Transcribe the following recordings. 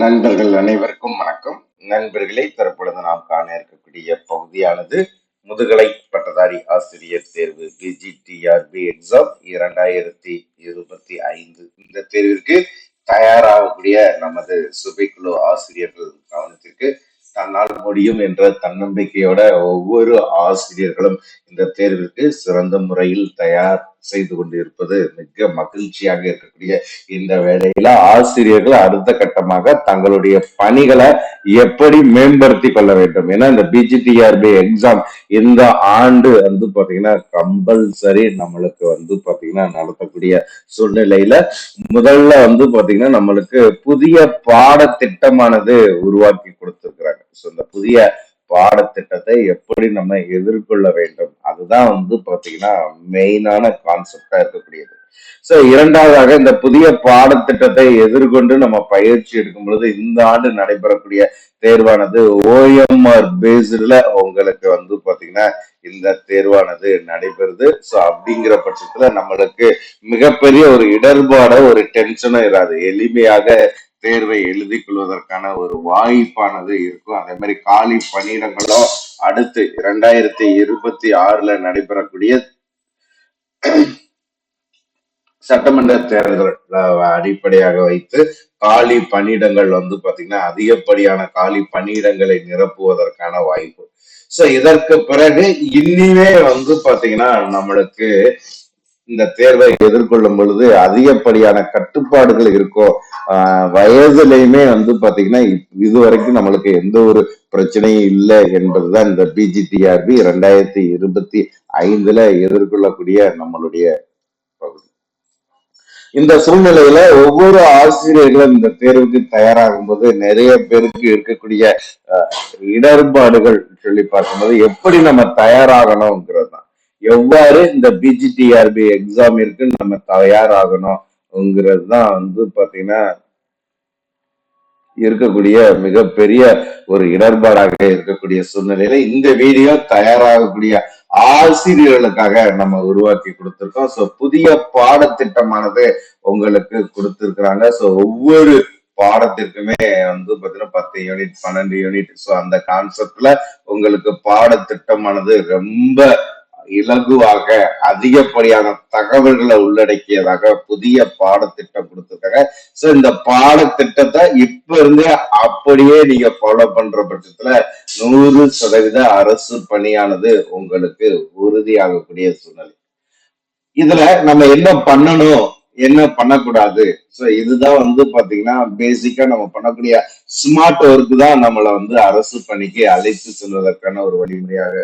நண்பர்கள் அனைவருக்கும் வணக்கம். நண்பர்களே தற்பொழுது நாம் காண இருக்கக்கூடிய பகுதியானது முதுகலை பட்டதாரி ஆசிரியர் தேர்வு பிஜிடிஆர்பி எக்ஸாம் இரண்டாயிரத்தி இருபத்தி ஐந்து. இந்த தேர்விற்கு தயாராகக்கூடிய நமது சுபைக்குழு ஆசிரியர்கள் கவனத்திற்கு தன்னால் முடியும் என்ற தன்னம்பிக்கையோட ஒவ்வொரு ஆசிரியர்களும் இந்த தேர்விற்கு சிறந்த முறையில் தயார் செய்து கொண்டிருப்பது மிக மகிழ்ச்சியாக இருக்கக்கூடிய இந்த வேலையில ஆசிரியர்கள் அடுத்த கட்டமாக தங்களுடைய பணிகளை எப்படி மேம்படுத்தி கொள்ள வேண்டும்? ஏன்னா இந்த பிஜிடிஆர்பி எக்ஸாம் இந்த ஆண்டு வந்து பாத்தீங்கன்னா கம்பல்சரி நம்மளுக்கு வந்து பாத்தீங்கன்னா நடத்தக்கூடிய சூழ்நிலையில முதல்ல வந்து பாத்தீங்கன்னா நம்மளுக்கு புதிய பாடத்திட்டமானது உருவாக்கி கொடுத்திருக்கிறாங்க. ஸோ இந்த புதிய பாடத்திட்டத்தை எப்படி நம்ம எதிர்கொள்ள வேண்டும்? அதுதான் வந்து பாத்தீங்கன்னா மெயினான கான்செப்டா இருக்கக்கூடியது. சோ இரண்டாவதாக இந்த புதிய பாடத்திட்டத்தை எதிர்கொண்டு நம்ம பயிற்சி எடுக்கும் பொழுது இந்த ஆண்டு நடைபெறக்கூடிய தேர்வானது ஓஎம்ஆர் பேஸ்டில் உங்களுக்கு வந்து பாத்தீங்கன்னா இந்த தேர்வானது நடைபெறுது. ஸோ அப்படிங்கிற பட்சத்துல நம்மளுக்கு மிகப்பெரிய ஒரு இடர்பாட ஒரு டென்ஷனும் இராது. எளிமையாக தேர்வை எழுதி கொள்வதற்கான ஒரு வாய்ப்பானது இருக்கும். அதே மாதிரி காலி பணியிடங்களோ அடுத்து இரண்டாயிரத்தி இருபத்தி ஆறுல நடைபெறக்கூடிய சட்டமன்ற தேர்தல் அடிப்படையாக வைத்து காலி பணியிடங்கள் வந்து பாத்தீங்கன்னா அதிகப்படியான காலி பணியிடங்களை நிரப்புவதற்கான வாய்ப்பு. சோ இதற்கு பிறகு இனிமே வந்து பாத்தீங்கன்னா நம்மளுக்கு இந்த தேர்வை எதிர்கொள்ளும் பொழுது அதிகப்படியான கட்டுப்பாடுகள் இருக்கும் வயதுலையுமே வந்து பாத்தீங்கன்னா இது வரைக்கும் நம்மளுக்கு எந்த ஒரு பிரச்சனையும் இல்லை என்பதுதான் இந்த பிஜிடிஆர்பி ரெண்டாயிரத்தி இருபத்தி ஐந்துல எதிர்கொள்ளக்கூடிய நம்மளுடைய பகுதி. இந்த சூழ்நிலையில ஒவ்வொரு ஆசிரியர்களும் இந்த தேர்வுக்கு தயாராகும் போது நிறைய பேருக்கு இருக்கக்கூடிய இடர்பாடுகள் சொல்லி பார்க்கும்போது எப்படி நம்ம தயாராகணும் எவ்வாறு இந்த பிஜிடிஆர்பி எக்ஸாமிற்கு நம்ம தயாராகணும்ங்கிறது தான் வந்து பாத்தீங்கன்னா இருக்கக்கூடிய மிகப்பெரிய ஒரு இடர்பாடாக இருக்கக்கூடிய சூழ்நிலையில இந்த வீடியோ தயாராகக்கூடிய ஆசிரியர்களுக்காக நம்ம உருவாக்கி கொடுத்திருக்கோம். ஸோ புதிய பாடத்திட்டமானது உங்களுக்கு கொடுத்திருக்கிறாங்க. ஸோ ஒவ்வொரு பாடத்திற்குமே வந்து பார்த்தீங்கன்னா பத்து யூனிட் பன்னெண்டு யூனிட் ஸோ அந்த கான்செப்ட்ல உங்களுக்கு பாடத்திட்டமானது ரொம்ப இலகுவாக அதிகப்படியான தகவல்களை உள்ளடக்கியதாக புதிய பாடத்திட்டம் கொடுத்துருக்காங்க. சோ இந்த பாடத்திட்டத்தை இப்ப இருந்தே அப்படியே நீங்க ஃபாலோ பண்ற பட்சத்துல நூறு சதவீத அரசு பணியானது உங்களுக்கு உறுதியாகக்கூடிய சூழ்நிலை. இதுல நம்ம என்ன பண்ணணும் என்ன பண்ணக்கூடாது? சோ இதுதான் வந்து பாத்தீங்கன்னா பேசிக்கா நம்ம பண்ணக்கூடிய ஸ்மார்ட் ஒர்க் தான் நம்மளை வந்து அரசு பணிக்கு அழைத்து செல்வதற்கான ஒரு வழிமுறையாக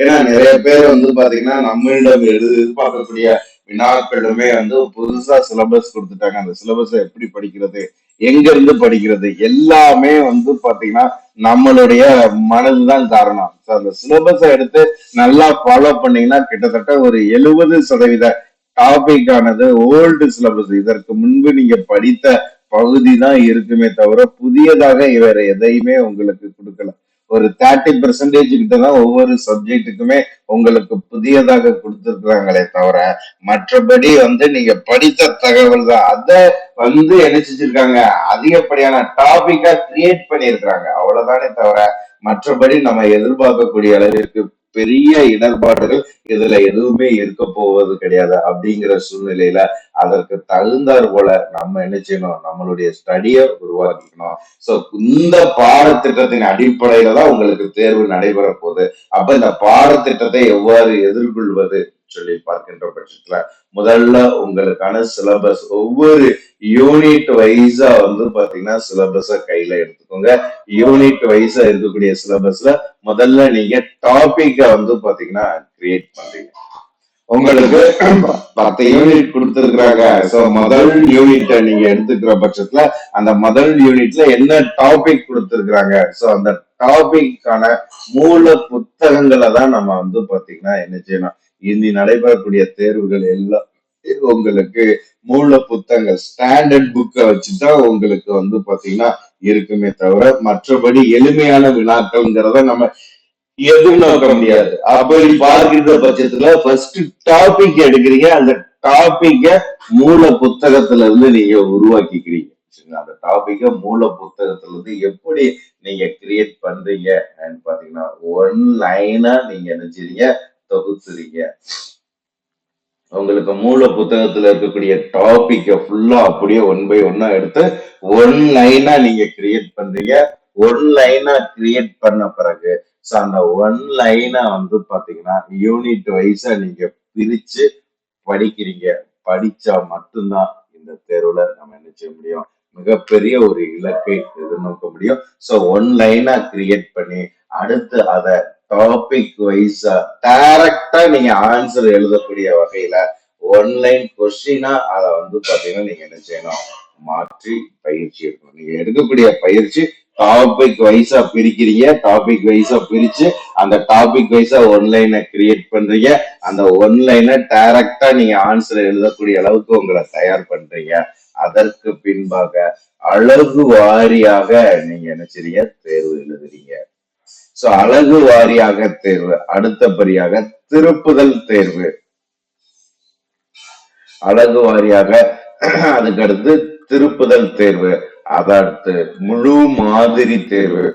ஏன்னா நிறைய பேர் வந்து பாத்தீங்கன்னா நம்மளிடம் எதிர்பார்க்கக்கூடிய வினாக்களுமே வந்து புதுசா சிலபஸ் கொடுத்துட்டாங்க. அந்த சிலபஸ் எப்படி படிக்கிறது? எங்க இருந்து படிக்கிறது? எல்லாமே வந்து பாத்தீங்கன்னா நம்மளுடைய மனதுதான் காரணம். அந்த சிலபஸை எடுத்து நல்லா ஃபாலோ பண்ணீங்கன்னா கிட்டத்தட்ட ஒரு எழுபது சதவீத டாபிக் ஆனது ஓல்டு சிலபஸ் இதற்கு முன்பு நீங்க படித்த பகுதி தான் இருக்குமே தவிர புதியதாக வேற எதையுமே உங்களுக்கு கொடுக்கல. ஒரு தேர்ட்டி பெர்சன்டேஜ் கிட்ட தான் ஒவ்வொரு சப்ஜெக்ட்டுக்குமே உங்களுக்கு புதியதாக கொடுத்துருக்குறாங்களே தவிர மற்றபடி வந்து நீங்க படித்த தகவல் தான். அதை வந்து என்ன செஞ்சிருக்காங்க அதிகப்படியான டாபிக்கா கிரியேட் பண்ணியிருக்கிறாங்க. அவ்வளவுதானே தவிர மற்றபடி நம்ம எதிர்பார்க்கக்கூடிய அளவிற்கு பெரிய இடர்பாடுகள் இதுல எதுவுமே இருக்க போவது கிடையாது அப்படிங்கிற சூழ்நிலையில அதற்கு தகுந்தார் போல நம்ம என்ன செய்யணும்? நம்மளுடைய ஸ்டடிய உருவாக்கிக்கணும். சோ இந்த பாடத்திட்டத்தின் அடிப்படையில தான் உங்களுக்கு தேர்வு நடைபெற போகுது அப்ப இந்த பாடத்திட்டத்தை எவ்வாறு எதிர்கொள்வது சொல்லி பார்க்கின்ற பட்சத்துல முதல்ல உங்களுக்கான சிலபஸ் ஒவ்வொரு யூனிட் வைஸா வந்து பாத்தீங்கன்னா சிலபஸ கையில எடுத்துக்கோங்க. யூனிட் வைஸா இருக்கக்கூடிய சிலபஸ்ல முதல்ல நீங்க டாபிக்க வந்து பாத்தீங்கன்னா கிரியேட் பண்றீங்க. உங்களுக்கு பத்து யூனிட் கொடுத்துருக்குறாங்க. சோ முதல் யூனிட்ட நீங்க எடுத்துக்கிற பட்சத்துல அந்த முதல் யூனிட்ல என்ன டாபிக் கொடுத்துருக்குறாங்க? சோ அந்த டாபிக்கான மூல புத்தகங்களை தான் நம்ம வந்து பாத்தீங்கன்னா என்ன செய்யணும்? இனி நடைபெறக்கூடிய தேர்வுகள் எல்லாம் உங்களுக்கு மூல புத்தகங்கள் ஸ்டாண்டர்ட் புக்கை வச்சுதான் உங்களுக்கு வந்து பாத்தீங்கன்னா இருக்குமே தவிர மற்றபடி எளிமையான வினாக்கள்ங்கிறத நம்ம எதிர்நோக்க முடியாது. அப்படி பார்க்கிற பட்சத்துல ஃபர்ஸ்ட் டாபிக் எடுக்கிறீங்க அந்த டாபிக்க மூல புத்தகத்துல இருந்து நீங்க உருவாக்கிக்கிறீங்க. அந்த டாபிக்க மூல புத்தகத்துல இருந்து எப்படி நீங்க கிரியேட் பண்றீங்க பாத்தீங்கன்னா ஒன் லைனா நீங்க என்ன செய்றீங்க தொகுத்துறீங்க. உங்களுக்கு மூல புத்தகத்துல இருக்கக்கூடிய டாபிக்க ஃபுல்லா அப்படியே ஒன் பை ஒன்னா எடுத்து ஒன் லைனா நீங்க கிரியேட் பண்றீங்க. ஒன் லைனா கிரியேட் பண்ண பிறகு ஸோ அந்த ஒன் லைனா வந்து பாத்தீங்கன்னா யூனிட் வைஸா நீங்க பிரிச்சு படிக்கிறீங்க. படிச்சா மட்டும்தான் இந்த தேர்வுல நம்ம என்ன செய்ய முடியும்? மிகப்பெரிய ஒரு இலக்கை எதிர்நோக்க முடியும். ஸோ ஒன் லைனா கிரியேட் பண்ணி அடுத்து அதை டாபிக் வைஸா டைரக்டா நீங்க ஆன்சர் எழுதக்கூடிய வகையில ஒன்லைன் கொஸ்டினா அதை வந்து பாத்தீங்கன்னா நீங்க என்ன செய்யணும்? மாற்றி பயிற்சி எடுக்கணும். நீங்க எடுக்கக்கூடிய பயிற்சி டாபிக் வைஸா பிரிக்கிறீங்க. டாபிக் வைஸா பிரிச்சு அந்த டாபிக் வைஸா ஒன்லைனை கிரியேட் பண்றீங்க. அந்த ஒன்லைனை டைரக்டா நீங்க ஆன்சர் எழுதக்கூடிய அளவுக்கு உங்களை தயார் பண்றீங்க. அதற்கு பின்பாக அழகு வாரியாக நீங்க என்ன செய்றீங்க? தேர்வு எழுதுறீங்க. சோ அழகு வாரியாக தேர்வு அடுத்தபடியாக திருப்புதல் தேர்வு. அழகு வாரியாக அதுக்கு அடுத்து திருப்புதல் தேர்வு அதடுத்து முழு மாதிரி தேர்வு.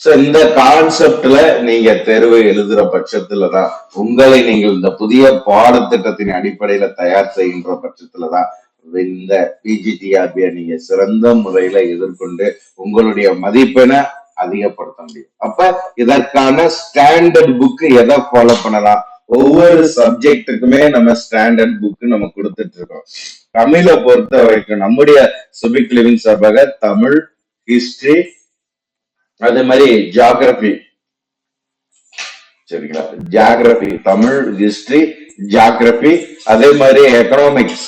சோ இந்த கான்செப்ட்ல நீங்க தேர்வு எழுதுற பட்சத்துலதான் உங்களை நீங்கள் இந்த புதிய பாடத்திட்டத்தின் அடிப்படையில தயார் செய்கின்ற பட்சத்துலதான் இந்த பிஜிடிஆர்பியை நீங்க சிறந்த முறையில எதிர்கொண்டு உங்களுடைய மதிப்பெண்ணை அதிகப்படுத்த முடியும். அப்ப இதற்கான ஸ்டாண்டர்ட் புக் எதை ஃபாலோ பண்ணலாம்? ஒவ்வொரு சப்ஜெக்டுக்குமே நம்ம ஸ்டாண்டர்ட் புக் நம்ம கொடுத்துட்டு இருக்கோம். தமிழை பொறுத்த வரைக்கும் நம்முடைய சுபிக் லிவிங் சார்பாக தமிழ் ஹிஸ்டரி அதே மாதிரி ஜியாகிரபி சரிங்களா? ஜியாகிரபி தமிழ் ஹிஸ்டரி ஜியாகிரபி அதே மாதிரி economics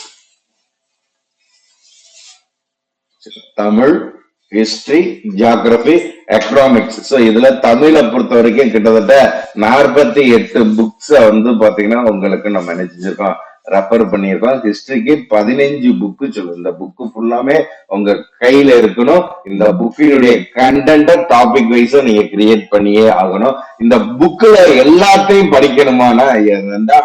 Tamil history geography economics so இதுல தமிழை பொறுத்த வரைக்கும் கிட்டத்தட்ட நாற்பத்தி எட்டு புக்ஸ் வந்து பாத்தீங்கன்னா உங்களுக்கு நம்ம நினைச்சிருக்கோம். ரெஃபர் பண்ணியிருக்கோம். ஹிஸ்டரிக்கு பதினஞ்சு புக்கு சொல்லும் இந்த புக்கு ஃபுல்லாமே உங்க கையில இருக்கணும். இந்த புக்கினுடைய கண்டென்ட டாபிக் வைஸும் நீங்க கிரியேட் பண்ணியே ஆகணும். இந்த புக்ல எல்லாத்தையும் படிக்கணுமானா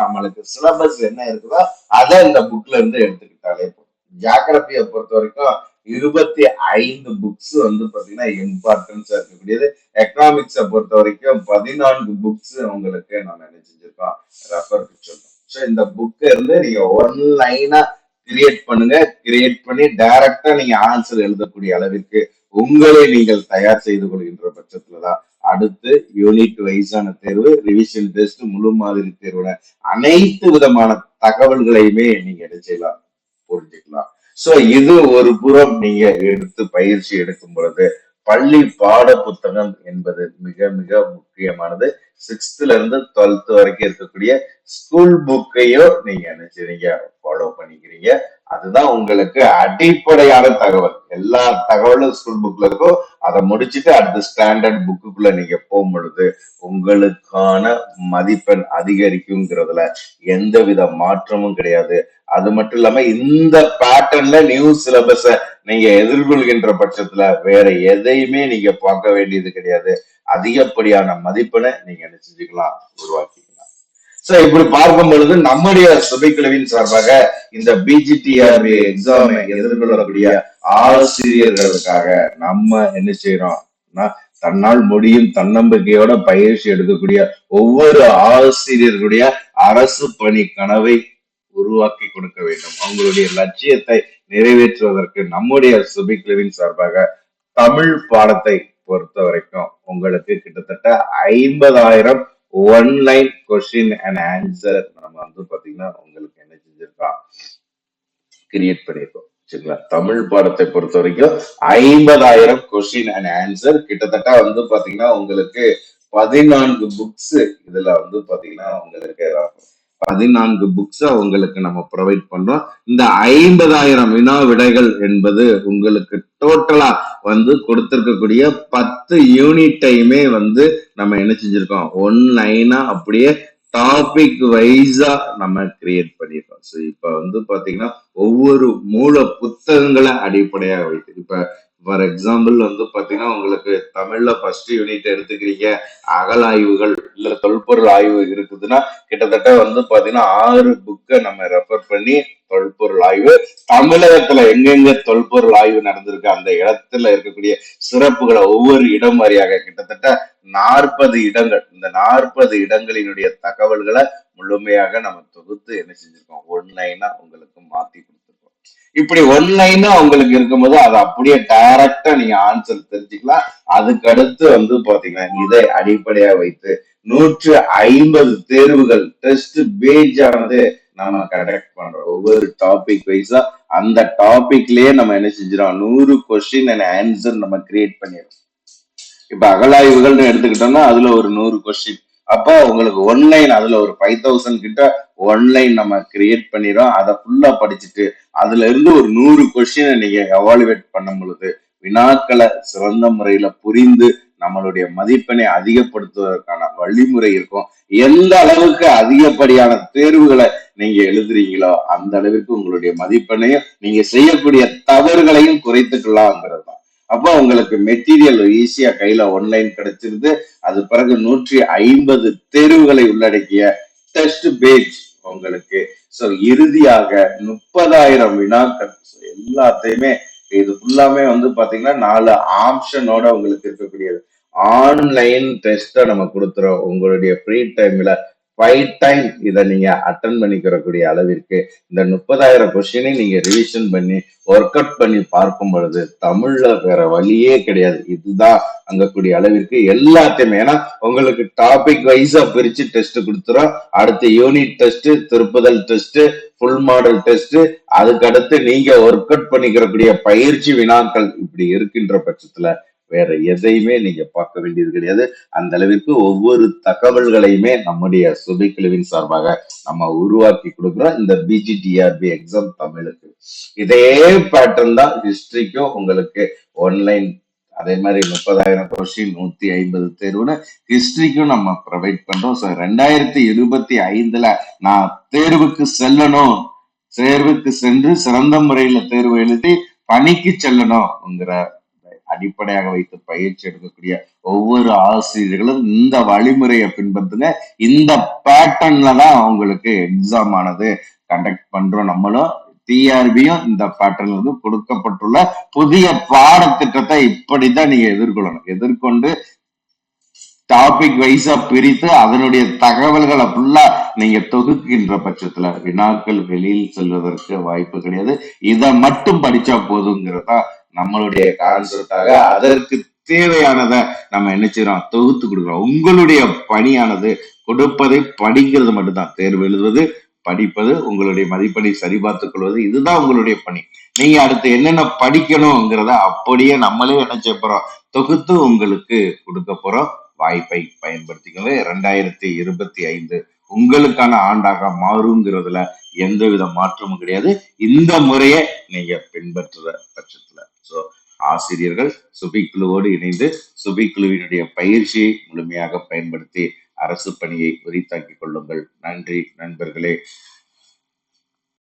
நம்மளுக்கு சிலபஸ் என்ன இருக்குதோ அதை இந்த புக்ல இருந்து எடுத்துக்கிட்டாலே போதும். ஜாகிரபியை பொறுத்த வரைக்கும் இருபத்தி ஐந்து புக்ஸ் வந்து பாத்தீங்கன்னா இம்பார்ட்டன்ஸா இருக்கக்கூடியது. எக்கனாமிக்ஸை பொறுத்த வரைக்கும் பதினான்கு புக்ஸ் உங்களுக்கு நம்ம என்ன செஞ்சிருக்கோம் ரெஃபர் சொல்றோம் ஸோ இந்த புக்கை இருந்து நீங்க ஒன் லைனா கிரியேட் பண்ணுங்க. கிரியேட் பண்ணி டைரக்டா நீங்க ஆன்சர் எழுதக்கூடிய அளவிற்கு உங்களை நீங்கள் தயார் செய்து கொள்கின்ற பட்சத்துலதான் அடுத்து யூனிட் வைஸான தேர்வு ரிவிஷன் டெஸ்ட் முழு மாதிரி தேர்வுல அனைத்து விதமான தகவல்களையுமே நீங்க என்ன செய்யலாம்? புரிஞ்சுக்கலாம். சோ இது ஒரு புறம் நீங்க எடுத்து பயிற்சி எடுக்கும் பொழுது பள்ளி பாட புத்தகம் என்பது மிக மிக முக்கியமானது. சிக்ஸ்த்ல இருந்து டுவெல்த் வரைக்கும் இருக்கக்கூடிய ஸ்கூல் புக்கையும் நீங்க என்ன ஃபாலோ பண்ணிக்கிறீங்க. அதுதான் உங்களுக்கு அடிப்படையான தகவல். எல்லா தகவலும் ஸ்கூல் புக்ல இருக்கும். அதை முடிச்சுட்டு அடுத்த ஸ்டாண்டர்ட் புக்குக்குள்ள நீங்க போகும் பொழுது உங்களுக்கான மதிப்பெண் அதிகரிக்குங்கிறதுல எந்த வித மாற்றமும் கிடையாது. அது மட்டும் இல்லாம இந்த பேட்டர்ன்ல நியூ சிலபஸ நீங்க எதிர்கொள்கின்ற பட்சத்துல வேற எதையுமே நீங்க பார்க்க வேண்டியது கிடையாது. அதிகப்படியான மதிப்பினை நீங்க என்ன செஞ்சுக்கலாம் உருவாக்கிக்கலாம். சோ இப்படி பார்க்கும் பொழுது நம்முடைய சபைக்குழுவின் சார்பாக இந்த பிஜிடிஆர் எக்ஸாமை எதிர்கொள்ளக்கூடிய ஆசிரியர்களுக்காக நம்ம என்ன செய்யறோம்னா தன்னால் முடியும் தன்னம்பிக்கையோட பயிற்சி எடுக்கக்கூடிய ஒவ்வொரு ஆசிரியர்களுடைய அரசு பணி கனவை உருவாக்கி கொடுக்க வேண்டும். அவங்களுடைய லட்சியத்தை நிறைவேற்றுவதற்கு நம்முடைய சுபிக் லிவிங் சார்பாக தமிழ் பாடத்தை பொறுத்த வரைக்கும் உங்களுக்கு கிட்டத்தட்ட ஐம்பதாயிரம் ஒன்லைன் கொஸ்டின் அண்ட் ஆன்சர் நம்ம வந்து பாத்தீங்கன்னா உங்களுக்கு என்ன செஞ்சிருக்கோம் கிரியேட் பண்ணியிருக்கோம் சரிங்களா? தமிழ் பாடத்தை பொறுத்த வரைக்கும் ஐம்பதாயிரம் கொஸ்டின் அண்ட் ஆன்சர் கிட்டத்தட்ட வந்து பாத்தீங்கன்னா உங்களுக்கு பதினான்கு புக்ஸ் இதுல வந்து பாத்தீங்கன்னா உங்களுக்கு பதினான்கு புக்ஸை உங்களுக்கு நம்ம ப்ரொவைட் பண்றோம். இந்த ஐம்பதாயிரம் வினா விடைகள் என்பது உங்களுக்கு டோட்டலா வந்து கொடுத்திருக்கக்கூடிய பத்து யூனிட்டையுமே வந்து நம்ம என்ன செஞ்சிருக்கோம்? ஒன் லைனா அப்படியே டாபிக் வைஸா நம்ம கிரியேட் பண்ணிருக்கோம். ஸோ இப்ப வந்து பாத்தீங்கன்னா ஒவ்வொரு மூல புத்தகங்களை அடிப்படையாக வைத்து இப்ப ஃபார் எக்ஸாம்பிள் வந்து பாத்தீங்கன்னா உங்களுக்கு தமிழ்ல ஃபர்ஸ்ட் யூனிட் எடுத்துக்கிறீங்க. அகலாய்வுகள் இல்ல தொல்பொருள் ஆய்வு இருக்குதுன்னா கிட்டத்தட்ட வந்து பாத்தீங்கன்னா ஆறு புக்கை நம்ம ரெஃபர் பண்ணி தொல்பொருள் ஆய்வு தமிழகத்துல எங்கெங்க தொல்பொருள் ஆய்வு நடந்திருக்கு அந்த இடத்துல இருக்கக்கூடிய சிறப்புகளை ஒவ்வொரு இடம் வாரியாக கிட்டத்தட்ட நாற்பது இடங்கள் இந்த நாற்பது இடங்களினுடைய தகவல்களை முழுமையாக நம்ம தொகுத்து என்ன செஞ்சிருக்கோம்? ஒன்லைனா உங்களுக்கு மாத்தி இப்படி ஒன் லைன் அவங்களுக்கு இருக்கும்போது அதை அப்படியே டைரக்டா நீங்க ஆன்சர் தெரிஞ்சுக்கலாம். அதுக்கு அடுத்து வந்து பாத்தீங்கன்னா இதை அடிப்படையா வைத்து நூற்று ஐம்பது தேர்வுகள் டெஸ்ட் பேஜ் ஆனது நம்ம கரெக்ட் பண்றோம். ஒவ்வொரு டாபிக் வைஸா அந்த டாபிக்லயே நம்ம என்ன செஞ்சிடும் நூறு கொஸ்டின் அண்ட் ஆன்சர் நம்ம கிரியேட் பண்ணிடுறோம். இப்ப அகலாய்வுகள்னு எடுத்துக்கிட்டோம்னா அதுல ஒரு நூறு கொஸ்டின் அப்போ உங்களுக்கு ஒன்லைன் அதுல ஒரு ஃபைவ் தௌசண்ட் கிட்ட ஒன்லைன் நம்ம கிரியேட் பண்ணிடும் அதை ஃபுல்லா படிச்சுட்டு அதுல இருந்து ஒரு நூறு கொஸ்டினை நீங்க எவாலுவேட் பண்ணும் பொழுது வினாக்களை சிறந்த முறையில புரிந்து நம்மளுடைய மதிப்பெண்ணை அதிகப்படுத்துவதற்கான வழிமுறை இருக்கும். எந்த அளவுக்கு அதிகப்படியான தேர்வுகளை நீங்க எழுதுறீங்களோ அந்த அளவிற்கு உங்களுடைய மதிப்பெண்ணையும் நீங்க செய்யக்கூடிய தவறுகளையும் குறைத்துக்கலாம்ங்கிறது தான். அப்போ உங்களுக்கு மெட்டீரியல் ஈஸியா கையில ஒன்லைன் கிடைச்சிருது. அது பிறகு நூற்றி ஐம்பது தேர்வுகளை உள்ளடக்கிய டெஸ்ட் பேஜ் உங்களுக்கு. சோ இறுதியாக முப்பதாயிரம் வினாக்கள். எல்லாத்தையுமே இது ஃபுல்லாமே வந்து பாத்தீங்கன்னா நாலு ஆப்ஷனோட உங்களுக்கு இருக்கக்கூடியது. ஆன்லைன் டெஸ்ட்டை நம்ம கொடுத்துறோம். உங்களுடைய ஃப்ரீ டைம்ல ஃபைவ் டைம் இதை நீங்க அட்டன் பண்ணிக்கிறக்கூடிய அளவிற்கு இந்த முப்பதாயிரம் கொஸ்டினை நீங்க ரிவிஷன் பண்ணி ஒர்க் அவுட் பண்ணி பார்க்கும் பொழுது தமிழ்ல வேற வழியே கிடையாது. இதுதான் அங்கக்கூடிய அளவிற்கு எல்லாத்தையுமே. ஏன்னா உங்களுக்கு டாபிக் வைஸா பிரிச்சு டெஸ்ட் கொடுத்துரும் அடுத்து யூனிட் டெஸ்ட் திருப்புதல் டெஸ்ட் ஃபுல் மாடல் டெஸ்ட் அதுக்கு அடுத்து நீங்க ஒர்க் அவுட் பண்ணிக்கிறக்கூடிய பயிற்சி வினாக்கள் இப்படி இருக்கின்ற பட்சத்துல வேற எதையுமே நீங்க பார்க்க வேண்டியது கிடையாது. அந்த அளவிற்கு ஒவ்வொரு தகவல்களையுமே நம்முடைய சுபைக்குழுவின் சார்பாக நம்ம உருவாக்கி கொடுக்குறோம். இந்த பிஜிடிஆர்பி எக்ஸாம் தமிழுக்கு. இதே பேட்டர்ன் தான் ஹிஸ்டரிக்கும் உங்களுக்கு ஒன்லைன் அதே மாதிரி முப்பதாயிரம் கொஸ்டின் நூத்தி ஐம்பது தேர்வுன்னு ஹிஸ்டரிக்கும் நம்ம ப்ரொவைட் பண்றோம். ஸோ ரெண்டாயிரத்தி இருபத்தி ஐந்துல நான் தேர்வுக்கு செல்லணும். தேர்வுக்கு சென்று சிறந்த முறையில தேர்வு எழுதி பணிக்கு செல்லணும்ங்கிற அடிப்படையாக வைத்து பயிற்சி எடுக்கக்கூடிய ஒவ்வொரு ஆசிரியர்களும் இந்த வழிமுறையை பின்பற்றுங்க. இந்த பேட்டர்ன்ல தான் அவங்களுக்கு எக்ஸாம் ஆனது கண்டக்ட் பண்றோம் நம்மளும். டிஆர்பியும் இந்த பேட்டர்ன்ல இருந்து கொடுக்கப்பட்டுள்ள புதிய பாடத்திட்டத்தை இப்படிதான் நீங்க எதிர்கொள்ளணும். எதிர்கொண்டு டாபிக் வைஸா பிரித்து அதனுடைய தகவல்களை ஃபுல்லா நீங்க தொகுக்கின்ற பட்சத்துல வினாக்கள் வெளியில் செல்வதற்கு வாய்ப்பு கிடையாது. இதை மட்டும் படிச்சா போதுங்கிறதா நம்மளுடைய கான்செப்டாக அதற்கு தேவையானதை நம்ம என்ன செய்யறோம் தொகுத்து கொடுக்குறோம். உங்களுடைய பணியானது கொடுப்பதை படிக்கிறது மட்டும்தான். தேர்வு எழுதுவது படிப்பது உங்களுடைய மதிப்பெண்ணை சரிபார்த்துக் கொள்வது இதுதான் உங்களுடைய பணி. நீங்க அடுத்து என்னென்ன படிக்கணுங்கிறத அப்படியே நம்மளே என்ன செய்ய போறோம்? தொகுத்து உங்களுக்கு கொடுக்க போறோம். வாய்ப்பை பயன்படுத்திக்கோங்க. ரெண்டாயிரத்தி இருபத்தி ஐந்து உங்களுக்கான ஆண்டாக மாறுங்கிறதுல எந்தவித மாற்றமும் கிடையாது. இந்த முறையை நீங்க பின்பற்றுற பட்சத்துல. சோ ஆசிரியர்கள் சுபி குழுவோடு இணைந்து சுபி குழுவினுடைய பயிற்சியை முழுமையாக பயன்படுத்தி அரசு பணியை உரித்தாக்கிக் கொள்ளுங்கள். நன்றி நண்பர்களே.